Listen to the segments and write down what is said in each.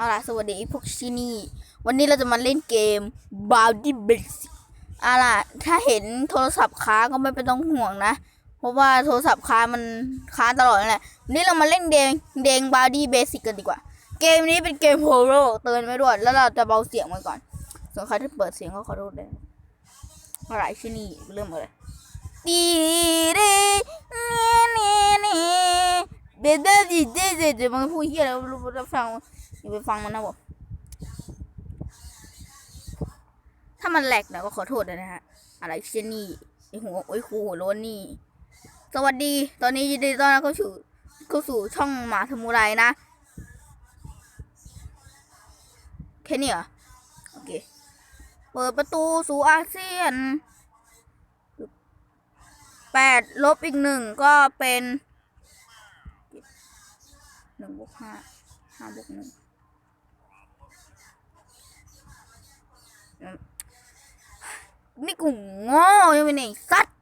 เอาล่ะ สวัสดีพวกชินี่ วันนี้เราจะมาเล่นเกม b o u n d y Basic เอาล่ะ ถ้าเห็นโทรศัพท์ค้างก็ไม่เป็นต้องห่วงนะ เพราะว่าโทรศัพท์ค้างมันค้างตลอดนั่นแหละวันนี้เรามาเล่นเดงเดง b o u n d y Basic กันดีกว่า เกมนี้เป็นเกมโฮโร่เตือนไว้ด้วย แล้วเราจะเบาเสียงไว้ก่อน ส่วนใครที่เปิดเสียงก็ขอโทษด้วยเอาล่ะชินี่เริ่มเลยดีดีนี่นี่ เด็ดเด็ดเด็ดเด็ดเด็ดมันพูดเฮียอะไรไม่รู้จะฟังอย่าไปฟังมันนะผมถ้ามันแหลกเนะก็ขอโทษด้วยนะฮะ อะไรเชนนี่ไอหัวไอครูหัวโล้นนี่ สวัสดี ตอนนี้ยินดีต้อนรับเข้าสู่เข้าสู่ช่องหมาทมูไรนะ แค่นี้เหรอ โอเค เปิดประตูสู่อาเซียนแปดลบอีกหนึ่งก็เป็น หนึ่งบวกห้าห้าบวกหนึ่งนี่กูโง่ยังเป็นไอ้สัตว์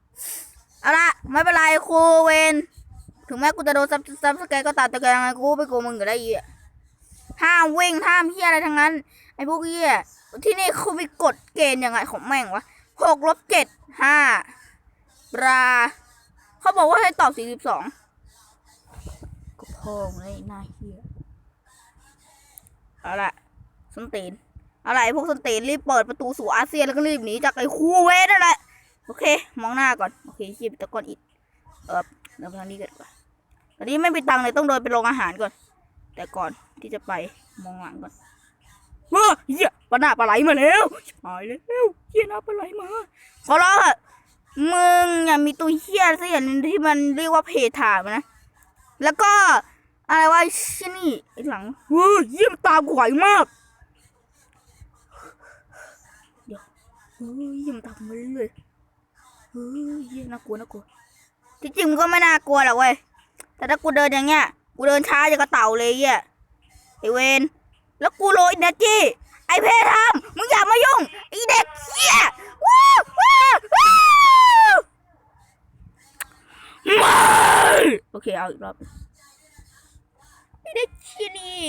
เอาละไม่เป็นไรครูเวนถึงแม้กูจะโดนซับซับสแกก็ตามแต่ก็ยังไงกูไปโกงมึงก็ได้อีกห้ามวิ่งห้ามเฮียอะไรทั้งนั้น ไอ้พวกเฮียที่นี่เขามีกฎเกณฑ์ยังไงของแม่งวะหกลบเจ็ดห้าบรา เขาบอกว่าให้ตอบสี่สิบสอง งเลยหน้าเฮียเอาละส้นตีนอะไรพวกสนตีนรีบเปิดประตูสู่อาเซียนแล้วก็รีบหนีจากไอ้คูเวทนั่นแหละโอเค มองหน้าก่อนโอเคชีพตะก้อนอิดเออเดี๋ยวไปทางนี้กันดีกว่าตอนนี้ไม่มีตังค์เลยต้องเดินไปโรงอาหารก่อน แต่ก่อนที่จะไปมองหลังก่อนว้าเหี้ยปลาหน้าปลาไหลมาแล้วตายแล้วเหี้ยหน้าปลาไหลมาขอร้องเถอะมึงอย่ามีตัวเหี้ยสักอย่างนึงที่มันเรียกว่าเพถามนะ แล้วก็ อะไรวะชินี่ไอหลังเฮ้ยเยี่ยมตามขวายมากเดี๋ยวเฮ้ยยังทำมาเรื่อยเฮ้ยน่ากลัวน่ากลัวที่จริงมันก็ไม่น่ากลัวหรอกเว้ยแต่ถ้ากูเดินอย่างเงี้ยกูเดินช้าอย่างกระเต่าเลยเหี้ยไอเวนแล้วกูโรยเนจี้ไอเพทามมึงอย่ามายุ่งไอเด็กเหี้ยว้าวว้าวว้าวไม่โอเคเอาอีกรอบ ไอเด็กเชี่ยนี่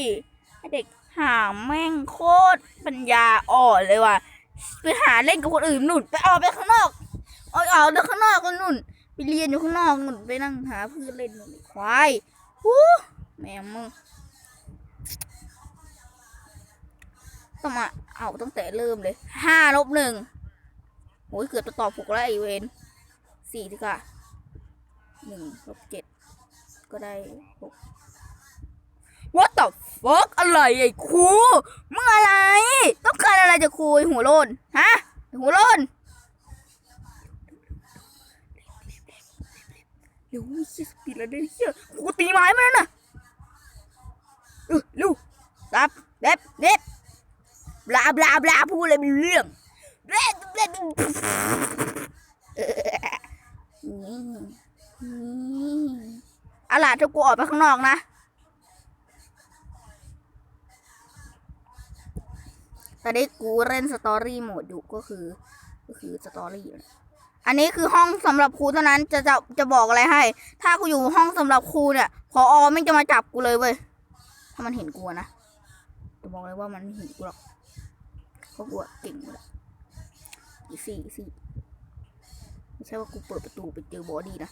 ไอเด็กหาแม่งโคตรปัญญาอ่อนเลยว่ะไปหาเล่นกับคนอื่นหนู่นไปออกไปข้างนอกออกออกไปข้างนอกกันนู่นไปเรียนอยู่ข้างนอกหนู่นไปนั่งหาเพื่อนเล่นนู่นควายวู้แม่งมึงต้องมาเอาตั้งแต่เริ่มเลยห้าลบหนึ่งโอ้ยเกือบจะตอบถูกแล้วไอเวนสี่ดีกว่าหนึ่งลบเจ็ดก็ได้หก What the fuck อะไรไอ้ครูมึงอะไร ต้องการอะไรจากครูหัวโลนฮะหัวโลนเร็วเฮียสปีดแล้วได้เฮียครูตีไม้มาแล้วนะเออเร็วซับเด็บเด็บลาบลาบลาพูดอะไรไม่รู้เรื่องเด็บเด็บออนี่นี่เอาล่ะถ้ากูออกไปข้างนอกนะ ตอนนี้กูเล่นสตอรี่โหมดอยู่ก็คือ ก็คือสตอรี่อันนี้คือห้องสำหรับครูเท่านั้นจะจะจะบอกอะไรให้ ถ้ากูอยู่ห้องสำหรับครูเนี่ยพออไม่จะมาจับกูเลยเว้ยถ้ามันเห็นกูนะจะบอกเลยว่ามันไม่เห็นกูหรอกเพราะกูเก่งอยู่แล้วอีซี่อีซี่ไม่ใช่ว่ากูเปิดประตูไปเจอบอดี้นะ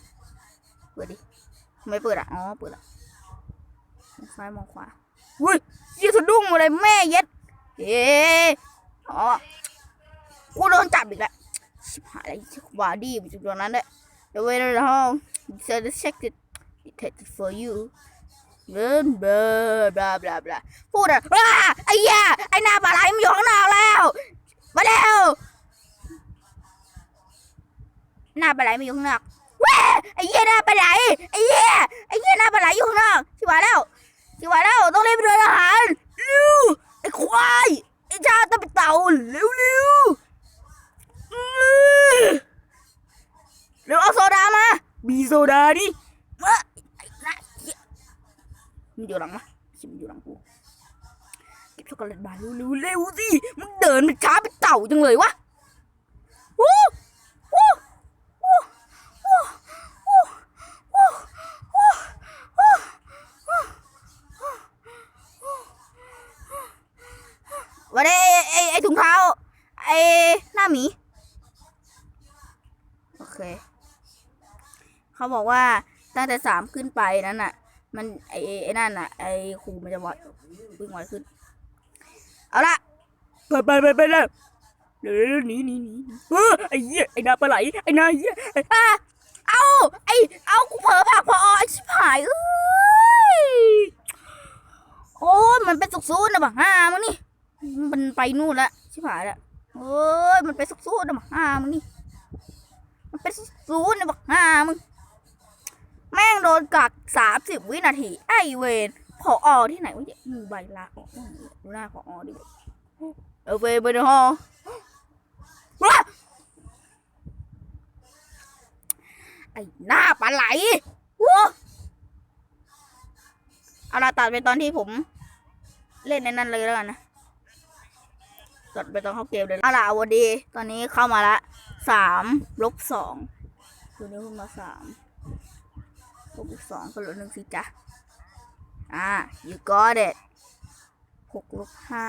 เปิดดิไม่เปิดอะอ๋อเปิดละมองซ้ายมองขวาอุ้ยยี่สะดุ้งมาเลยแม่เย็ด เอ๊ะอ๋อกูโดนจับอีกแล้วชิบหายแล้ววาดีอยู่ตรงนั้นแหละเดี๋ยวเวลาในห้อง said check it detected for you เบิร์นเบิร์บลาบลาบลาพูดอะว้าไอ้ยาไอ้หน้าปลาไหลมันอยู่ข้างนอกแล้ว มาเร็วหน้าปลาไหลมันอยู่ข้างนอกว้าไอ้เหี้ยหน้าปลาไหลไอ้เหี้ยไอ้เหี้ยหน้าปลาไหลอยู่ข้างนอกชิบหายแล้วชิบหายแล้วต้องรีบไปดูอาหาร ควายไอ้ชาต้องเป็นเต่าเร็วเร็วเร็วเอาโซดามา บีโซดาดิมาไอ้ละเหี้ยมันอยู่หลังมะชิมอยู่หลังกูเก็บช็อกโกแลตบาร์เร็วเร็วเร็วสิมึงเดินมันช้าเป็นเต่าจังเลยวะ วันนี้ไอ้ไอ้ถุงเท้า ไอ้หน้าหมี โอเค เขาบอกว่าตั้งแต่สามขึ้นไปนั้นน่ะ มันไอ้ไอ้นั่นน่ะ ไอ้ครูมันจะวัดวิ่งไวขึ้น เอาละไปไปไปไปแล้วเดี๋ยวเดี๋ยวหนีหนีหนีเออไอ้เหี้ยไอ้นาปลาไหลไอ้นาเหี้ยไอ้อะเอาไอ้เอากูเผลอผลักพอไอ้ชิบหายเอ้ยโอ้ยมันเป็นสุกซูนนะบังฮ่ามึงนี่ มันไปนู่นละชิบหายละโอ้ยมันเป็นสุกซูนนะบังฮ่ามึงนี่ มันเป็นสุกซูนนะบังฮ่ามึง แม่งโดนกักสามสิบวินาที ไอเวนพออที่ไหนวะเนี่ยมีใบลาออกดูหน้าพออดิเออเวนไปในห้องไอหน้าปลาไหลเอาละตัดไปตอนที่ผม เล่นในนั้นเลยแล้วกันนะ ตัดไปตอนเข้าเกมเลยเอาล่ะวันดี ตอนนี้เข้ามาละสามลบสองตัวนี้ขึ้นมาสามลบสองก็เหลือหนึ่งสิจ๊ะอ่า you got it หกลบห้า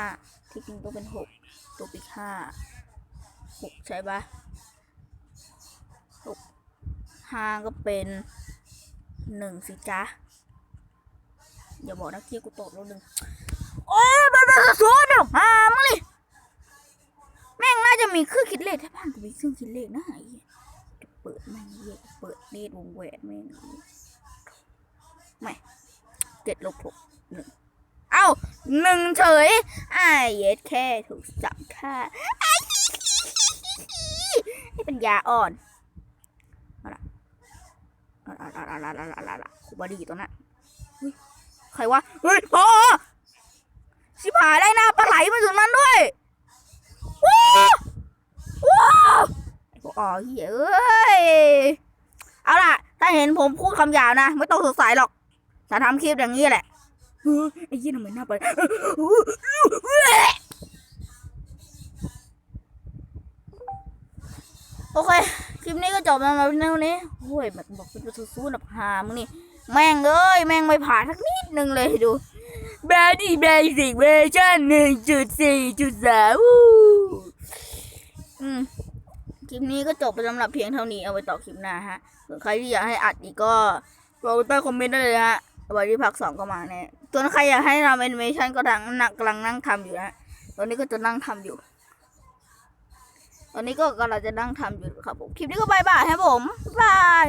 ที่จริงต้องเป็นหกลบอีกห้าหกใช่ปะหกห้าก็เป็นหนึ่งสิจ๊ะอย่าบอกนะเคียกูตกแล้วหนึ่งโอ้ยมันเป็นสูตรเดี๋ยวหามึงนี่ แม่งน่าจะมีเครื่องคิดเลขถ้าบ้านกูมีเครื่องคิดเลขนะไอ้เหี้ยจะเปิดแม่งเหี้ยเปิดเลขวงแหวนแม่งไม่เจ็ดลบหกหนึ่งเอ้าหนึ่งเฉยไอ้เย็ดแค่ถูกจับค่าอ้ายนี่เป็นยาอ่อนอาละเอาละเอะเอาละเอะเอาละเอาละครูบาดีตัวนั้นใครวะเฮ้ยพอชิบหายได้หน้าปลาไหลมาถึงนั้นด้วยว้าวว้าวไอ้พว กอ๋อเหี้ย เอาล่ะ ถ้าเห็นผมพูดคำหยาบนะ ไม่ต้องสงสัยหรอกจะทำคลิปอย่างนี้แหละเออไอ้เหี้ยทำไมหน้าไปโอเค คลิปนี้ก็จบแล้วนะเนี้โอ้ยแบบบอกเป็นสู้ๆแบบหามึงนี่ แม่งเอ้ย แม่งไม่ผ่านสักนิดนึงเลยดูแบดดี้เบสิกเวอร์ชันหนึ่งจุดสี่จุดสามอืม คลิปนี้ก็จบไปสำหรับเพียงเท่านี้เอาไว้ต่อคลิปหน้าฮะส่วนใครที่อยากให้อัดอีกก็รอใต้คอมเมนต์ได้เลยฮะวันที่พักสองก็มาแน่ส่วนใครอยากให้ทำแอนิเมชันก็ดังนักกำลังนั่งทำอยู่ฮะตอนนี้ก็จะนั่งทำอยู่ ตอนนี้ก็กำลังจะนั่งทำอยู่ครับผม คลิปนี้ก็บายบายครับผมบาย